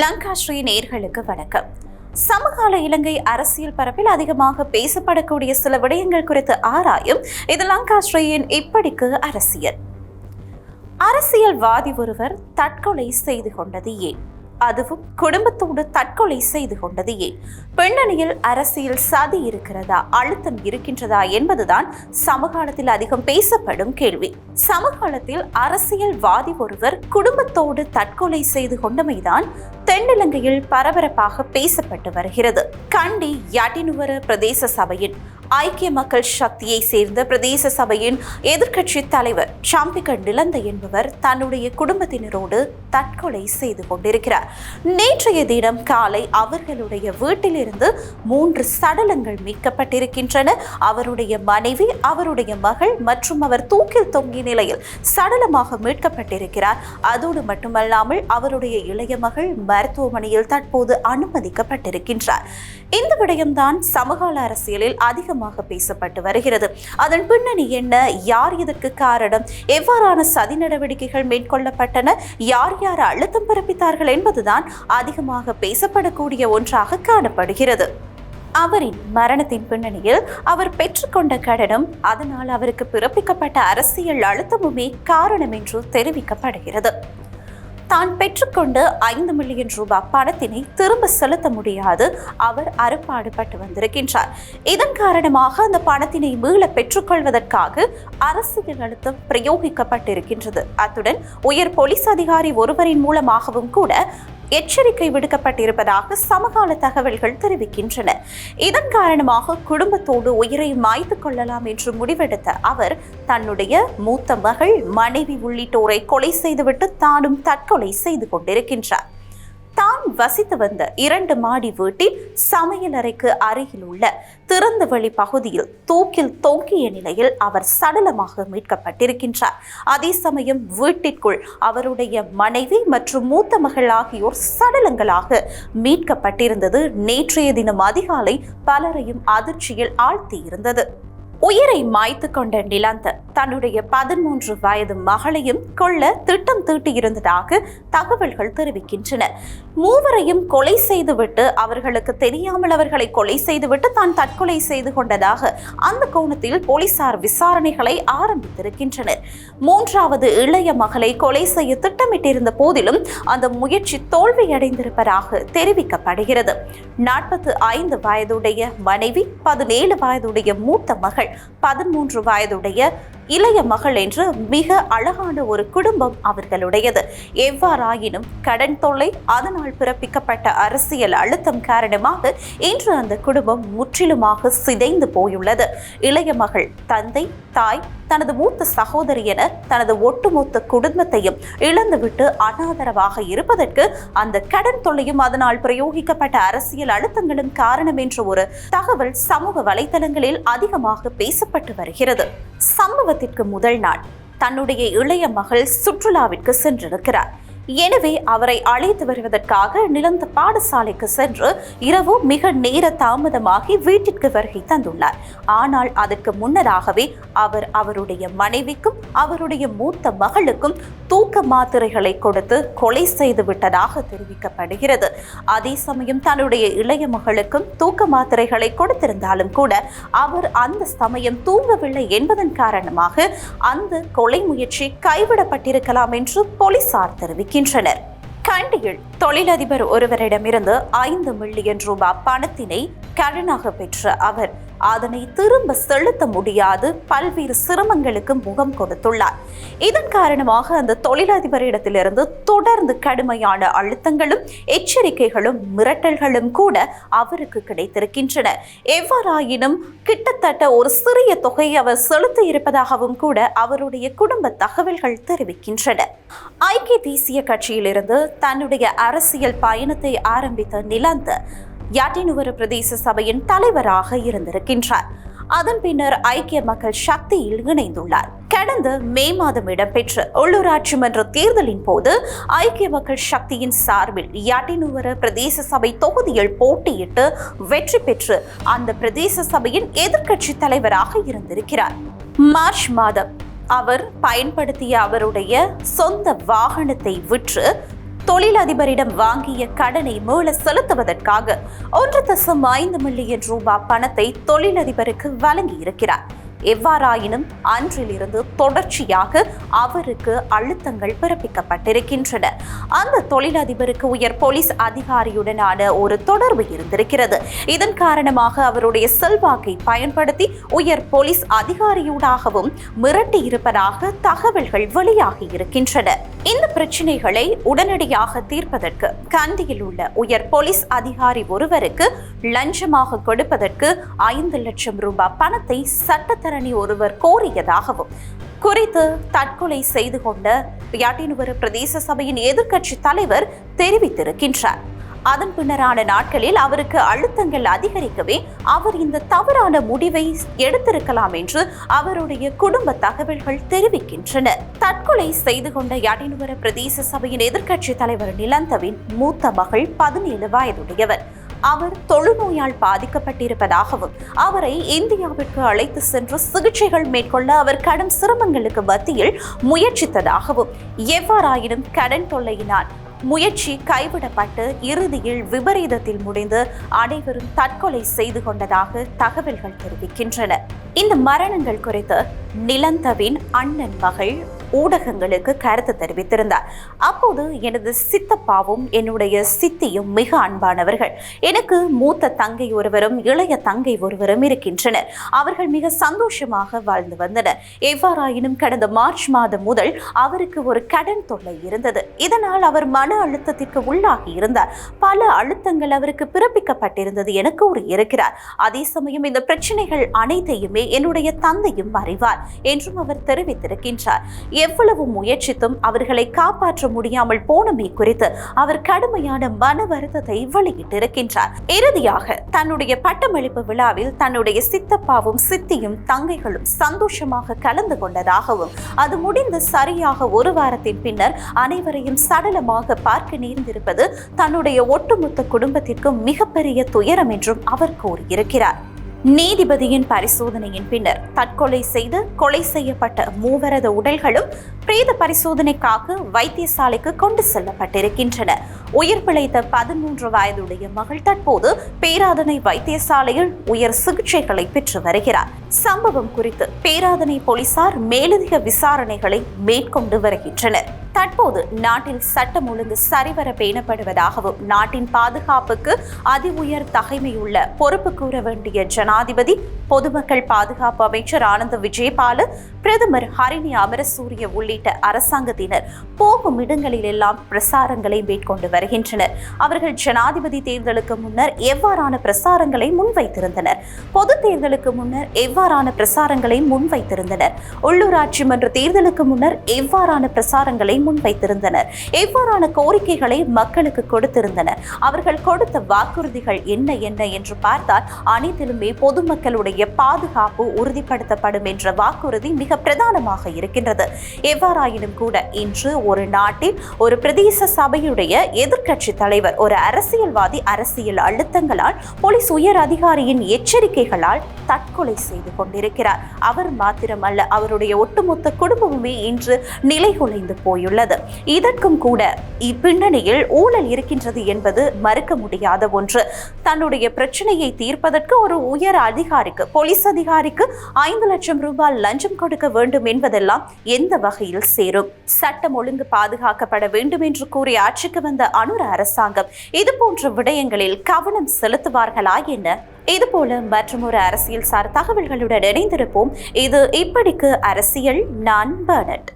லங்கா ஸ்ரீ நேர்களுக்கு வணக்கம். சமகால இலங்கை அரசியல் பரப்பில் அதிகமாக பேசப்படக்கூடிய சில விடயங்கள் குறித்து ஆராயும் இது லங்கா ஸ்ரீயின் இப்படிக்கு அரசியல். அரசியல்வாதி ஒருவர் தற்கொலை செய்து கொண்டது ஏன்? அதுவும் குடும்பத்தோடு தற்கொலை செய்து கொண்டது ஏன் பின்னணியில் அரசியல் சதி இருக்கிறதா? அழுத்தம் இருக்கின்றதா என்பதுதான் சமகாலத்தில் அதிகம் பேசப்படும் கேள்வி. சமகாலத்தில் அரசியல்வாதி ஒருவர் குடும்பத்தோடு தற்கொலை செய்து கொண்டமைதான் தென்னிலங்கையில் பரபரப்பாக பேசப்பட்டு வருகிறது. கண்டி யாட்டினுவர பிரதேச சபையின் ஐக்கிய மக்கள் சக்தியை சேர்ந்த பிரதேச சபையின் எதிர்க்கட்சி தலைவர் சாம்பிக நிலந்த என்பவர் தன்னுடைய குடும்பத்தினரோடு தற்கொலை செய்து கொண்டிருக்கிறார். நேற்றைய தினம் காலை அவர்களுடைய வீட்டிலிருந்து மூன்று சடலங்கள் மீட்கப்பட்டிருக்கின்றன. அவருடைய மனைவி அவருடைய மகள் மற்றும் அவர் தூக்கில் தொங்கிய நிலையில் சடலமாக மீட்கப்பட்டிருக்கிறார். அதோடு மட்டுமல்லாமல் அவருடைய இளைய மகள் மருத்துவமனையில் தற்போது அனுமதிக்கப்பட்டிருக்கின்றார். இந்த விடயம்தான் சமகால அரசியலில் அதிகமாக பேசப்பட்டு வருகிறது. அதன் பின்னணி என்ன? யார் இதற்கு காரணம்? எவ்வாறான சதி நடவடிக்கைகள் மேற்கொள்ளப்பட்டன? யார் யார் அழுத்தம் பிறப்பித்தார்கள் என்பதுதான் அதிகமாக பேசப்படக்கூடிய ஒன்றாக காணப்படுகிறது. அவரின் மரணத்தின் பின்னணியில் அவர் பெற்றுக்கொண்ட கடனும் அதனால் அவருக்கு பிறப்பிக்கப்பட்ட அரசியல் அழுத்தமுமே காரணம் என்று தெரிவிக்கப்படுகிறது. தான் பெற்றுக்கொண்ட ஐந்து மில்லியன் ரூபாய் பணத்தினை திரும்ப செலுத்த முடியாது. அவர் அறுப்பாடுபட்டு வந்திருக்கின்றார். இதன் காரணமாக அந்த பணத்தினை மீள பெற்றுக்கொள்வதற்காக அரசியல் அழுத்தம் பிரயோகிக்கப்பட்டிருக்கின்றது. அத்துடன் உயர் போலீஸ் அதிகாரி ஒருவரின் மூலமாகவும் கூட எச்சரிக்கை விடுக்கப்பட்டிருப்பதாக சமகால தகவல்கள் தெரிவிக்கின்றன. இதன் காரணமாக குடும்பத்தோடு உயிரை மாய்த்து கொள்ளலாம் என்று முடிவெடுத்த அவர் தன்னுடைய மூத்த மகள் மனைவி உள்ளிட்டோரை கொலை செய்துவிட்டு தானும் தற்கொலை செய்து கொண்டிருக்கின்றார். தான் வசித்து வந்த இரண்டு மாடி வீட்டில் சமையலறைக்கு அருகில் உள்ள திறந்த பகுதியில் தூக்கில் தொங்கிய நிலையில் அவர் சடலமாக மீட்கப்பட்டிருக்கின்றார். அதே சமயம் வீட்டிற்குள் அவருடைய மனைவி மற்றும் மூத்த மகள் ஆகியோர் சடலங்களாக மீட்கப்பட்டிருந்தது. நேற்றைய தினம் அதிகாலை பலரையும் அதிர்ச்சியில் ஆழ்த்தியிருந்தது. உயிரை மாய்த்து கொண்ட நிலந்த தன்னுடைய பதிமூன்று வயது மகளையும் கொள்ள திட்டம் தீட்டியிருந்ததாக தகவல்கள் தெரிவிக்கின்றன. மூவரையும் கொலை செய்துவிட்டு அவர்களுக்கு தெரியாமல் அவர்களை கொலை செய்துவிட்டு தான் தற்கொலை செய்து கொண்டதாக அந்த கோணத்தில் போலீசார் விசாரணைகளை ஆரம்பித்திருக்கின்றனர். மூன்றாவது இளைய மகளை கொலை செய்ய திட்டமிட்டிருந்த போதிலும் அந்த முயற்சி தோல்வியடைந்திருப்பதாக தெரிவிக்கப்படுகிறது. நாற்பத்து ஐந்து வயதுடைய மனைவி பதினேழு வயதுடைய மூத்த மகள் பதிமூன்று வயதுடைய இளைய மகள் என்று மிக அழகான ஒரு குடும்பம் அவர்களுடையது. எவ்வாறாயினும் கடன் தொல்லை அதனால் பிறப்பிக்கப்பட்ட அரசியல் அழுத்தம் காரணமாக இன்று அந்த குடும்பம் முற்றிலுமாக சிதைந்து போயுள்ளது. இளைய மகள் தந்தை தாய் தனது மூத்த சகோதரி என தனது ஒட்டுமொத்த குடும்பத்தையும் இழந்துவிட்டு அனாதரவாக இருப்பதற்கு அந்த கடன் தொல்லையும் அதனால் பிரயோகிக்கப்பட்ட அரசியல் அழுத்தங்களும் காரணம் என்ற ஒரு தகவல் சமூக வலைதளங்களில் அதிகமாக பேசப்பட்டு வருகிறது. சம்பவத்திற்கு முதல் நாள் தன்னுடைய இளைய மகள் சுற்றுலாவிற்கு சென்றிருக்கிறார். எனவே அவரை அழைத்து வருவதற்காக நிலந்த பாடசாலைக்கு சென்று இரவு மிக நேர தாமதமாகி வீட்டிற்கு வருகை தந்துள்ளார். ஆனால் அதற்கு முன்னதாகவே அவர் அவருடைய மனைவிக்கும் அவருடைய மூத்த மகளுக்கும் தூக்க மாத்திரைகளை கொடுத்து கொலை செய்து விட்டதாக தெரிவிக்கப்படுகிறது. அதே சமயம் தன்னுடைய இளைய மகளுக்கும் தூக்க மாத்திரைகளை கொடுத்திருந்தாலும் கூட அவர் அந்த சமயம் தூங்கவில்லை என்பதன் காரணமாக அந்த கொலை முயற்சி கைவிடப்பட்டிருக்கலாம் என்று போலீசார் இருக்கின்றனர் கண்டியில் தொழிலதிபர் ஒருவரிடமிருந்து ஐந்து மில்லியன் ரூபாய் பணத்தினை கடனாக பெற்ற அவர் அதனை திரும்ப செலுத்த முடியாது. பல்வேறு சிரமங்களுக்கு முகம் கொடுத்துள்ளார். இதன் காரணமாக அந்த தொழிலதிபரிடத்திலிருந்து தொடர்ந்து கடுமையான அழுத்தங்களும் எச்சரிக்கைகளும் மிரட்டல்களும் கூட அவருக்கு கிடைத்திருக்கின்றன. எவ்வாறாயினும் கிட்டத்தட்ட ஒரு சிறிய தொகையை அவர் செலுத்தி இருப்பதாகவும் கூட அவருடைய குடும்ப தகவல்கள் தெரிவிக்கின்றன. ஐக்கிய தேசிய கட்சியிலிருந்து தன்னுடைய அரசியல் பயணத்தை ஆரம்பித்த நிலந்த யாட்டினுவர பிரதேச சபையின் தலைவராக இருந்திருக்கின்றார். அதன் பின்னர் ஐக்கிய மக்கள் சக்தியில் இணைந்துள்ளார். கடந்த மே மாதம் இடம்பெற்ற உள்ளூராட்சி மன்ற தேர்தலின் போது ஐக்கிய மக்கள் சக்தியின் சார்பில் யாட்டினுவர பிரதேச சபை தொகுதியில் போட்டியிட்டு வெற்றி பெற்று அந்த பிரதேச சபையின் எதிர்க்கட்சி தலைவராக இருந்திருக்கிறார். மார்ச் மாதம் அவர் பயன்படுத்திய அவருடைய சொந்த வாகனத்தை விற்று தொழிலதிபரிடம் வாங்கிய கடனை மீள செலுத்துவதற்காக ஒன்று தசம் ஐந்து மில்லியன் ரூபாய் பணத்தை தொழிலதிபருக்கு வழங்கியிருக்கிறார். எவ்வாறாயினும் அன்றிலிருந்து தொடர்ச்சியாக அவருக்கு அழுத்தங்கள் பிறப்பிக்கப்பட்டிருக்கின்றன. அந்த தொழிலதிபருக்கு உயர் போலீஸ் அதிகாரியுடனான ஒரு தொடர்பு இருந்திருக்கிறது. இதன் காரணமாக அவருடைய செல்வாக்கை பயன்படுத்தி உயர் போலீஸ் அதிகாரியூடாகவும் மிரட்டி இருப்பதாக தகவல்கள் வெளியாகி இருக்கின்றன. இந்த பிரச்சனைகளை உடனடியாக தீர்ப்பதற்கு கண்டியில் உள்ள உயர் போலீஸ் அதிகாரி ஒருவருக்கு லஞ்சமாக கொடுப்பதற்கு ஐந்து லட்சம் ரூபாய் பணத்தை சட்டத்தரணி ஒருவர் கோரியதாகவும் குறித்து தற்கொலை செய்து கொண்ட யாட்டினுவர பிரதேச சபையின் எதிர்க்கட்சி தலைவர் தெரிவித்திருக்கின்றார். அதன் பின்னரான நாட்களில் அவருக்கு அழுத்தங்கள் அதிகரிக்கவே அவர் இந்த தவறான முடிவை எடுத்திருக்கலாம் என்று அவருடைய குடும்ப தகவல்கள் தெரிவிக்கின்றன. தற்கொலை செய்து கொண்ட யாட்டினுவர பிரதேச சபையின் எதிர்க்கட்சி தலைவர் நிலந்தவின் மூத்த மகள் பதினேழு வயதுடையவர். அவர் தொழுநோயால் பாதிக்கப்பட்டிருப்பதாகவும் அவரை இந்தியாவிற்கு அழைத்து சென்று சிகிச்சைகள் மேற்கொள்ள அவர் கடும் சிரமங்களுக்கு மத்தியில் முயற்சித்ததாகவும் எவ்வாறாயினும் கடன் தொல்லையினால் முயற்சி கைவிடப்பட்டு இறுதியில் விபரீதத்தில் முடிந்து அனைவரும் தற்கொலை செய்து கொண்டதாக தகவல்கள் தெரிவிக்கின்றன. இந்த மரணங்கள் குறித்து நிலந்தவின் அண்ணன் மகள் ஊடகங்களுக்கு கருத்து தெரிவித்திருந்தார். அப்போது எனது சித்தப்பாவும் என்னுடைய சித்தியும் மிக அன்பானவர்கள். எனக்கு மூத்த தங்கை ஒருவரும் இளைய தங்கை ஒருவரும் இருக்கின்றனர். அவர்கள் மிக சந்தோஷமாக வாழ்ந்து வந்தனர். எவ்வாறாயினும் கடந்த மார்ச் மாதம் முதல் அவருக்கு ஒரு கடன் தொல்லை இருந்தது. இதனால் அவர் மன அழுத்தத்திற்கு உள்ளாகி இருந்தார். பல அழுத்தங்கள் அவருக்கு பிறப்பிக்கப்பட்டிருந்தது என கூறியிருக்கிறார். அதே சமயம் இந்த பிரச்சனைகள் அனைத்தையுமே என்னுடைய தந்தையும் அறிவார் என்றும் அவர் தெரிவித்திருக்கின்றார். எவ்வளவு முயற்சித்தும் அவர்களை காப்பாற்ற முடியாமல் போனமை குறித்து அவர் கடுமையான மன வருத்தத்தை வெளியிட்டிருக்கின்றார். இறுதியாக தன்னுடைய பட்டமளிப்பு விழாவில் தன்னுடைய சித்தப்பாவும் சித்தியும் தங்கைகளும் சந்தோஷமாக கலந்து கொண்டதாகவும் அது முடிந்து சரியாக ஒரு வாரத்தின் பின்னர் அனைவரையும் சடலமாக பார்க்க நேர்ந்திருப்பது தன்னுடைய ஒட்டுமொத்த குடும்பத்திற்கும் மிகப்பெரிய துயரம் என்றும் அவர் கூறியிருக்கிறார். நீதிபதியின் பரிசோதனையின் பின்னர் தற்கொலை செய்து கொலை செய்யப்பட்ட மூவரது உடல்களும் பிரேத பரிசோதனைக்காக வைத்தியசாலைக்கு கொண்டு செல்லப்பட்டிருக்கின்றன. உயிர் பிழைத்த பதிமூன்று வயதுடைய மகள் தற்போது பேராதனை வைத்தியசாலையில் உயர் சிகிச்சைகளை பெற்று வருகிறார். சம்பவம் குறித்து பேராதனை போலீசார் மேலதிக விசாரணைகளை மேற்கொண்டு வருகின்றனர். தற்போது நாட்டில் சட்டம் ஒழுங்கு சரிவர பேணப்படுவதாகவும் நாட்டின் பாதுகாப்புக்கு அதி உயர் தகைமையுள்ள பொறுப்பு கூற வேண்டிய ஜனாதிபதி பொதுமக்கள் பாதுகாப்பு அமைச்சர் ஆனந்த விஜயபால பிரதமர் ஹரிணி அமரசூரிய உள்ளிட்ட அரசாங்கத்தினர் போகும் இடங்களிலெல்லாம் பிரசாரங்களை மேற்கொண்டு வருகின்றனர். அவர்கள் ஜனாதிபதி தேர்தலுக்கு முன்னர் எவ்வாறான பிரசாரங்களை முன்வைத்திருந்தனர்? பொது தேர்தலுக்கு முன்னர் எவ்வாறான பிரசாரங்களை முன்வைத்திருந்தனர்? உள்ளூராட்சி மன்ற தேர்தலுக்கு முன்னர் எவ்வாறான பிரசாரங்களை முன்வைத்திருந்தனர் எவ்வாறான கோரிக்கைகளை மக்களுக்கு கொடுத்திருந்தனர்? அவர்கள் கொடுத்த வாக்குறுதிகள் என்ன என்ன என்று பார்த்தால் அனைத்திலுமே பொதுமக்களுடைய பாதுகாப்பு உறுதிப்படுத்தப்படும் என்ற வாக்குறுதி மிக பிரதானமாக இருக்கின்றது. எவ்வாறாயினும் கூட இன்று ஒரு நாட்டில் ஒரு பிரதேச சபையுடைய எதிர்க்கட்சி தலைவர் ஒரு அரசியல்வாதி அரசியல் அழுத்தங்களால் போலீஸ் உயர் அதிகாரியின் எச்சரிக்கைகளால் தற்கொலை செய்து கொண்டிருக்கிறார். அவர் மாத்திரமல்ல அவருடைய ஒட்டுமொத்த குடும்பமுமே இன்று நிலைகுலைந்து போயுள்ளது. உள்ளது. இதற்கும் கூட இப்பின்னணியில் ஊழல் இருக்கின்றது என்பது மறுக்க முடியாத ஒன்று. தன்னுடைய பிரச்சனையை தீர்ப்பதற்கு ஒரு உயர் அதிகாரிக்கு போலீஸ் அதிகாரிக்கு ஐந்து லட்சம் ரூபாய் லஞ்சம் கொடுக்க வேண்டும் என்பதெல்லாம் எந்த வகையில் சேரும்? சட்டம் ஒழுங்கு பாதுகாக்கப்பட வேண்டும் என்று கூறி ஆட்சிக்கு வந்த அனுர அரசாங்கம் இது போன்ற விடயங்களில் கவனம் செலுத்துவார்களா என்ன? இதுபோல மற்றும் ஒரு அரசியல் சார் தகவல்களுடன் இணைந்திருப்போம். இது இப்படிக்கு அரசியல் நான் பர்னட்.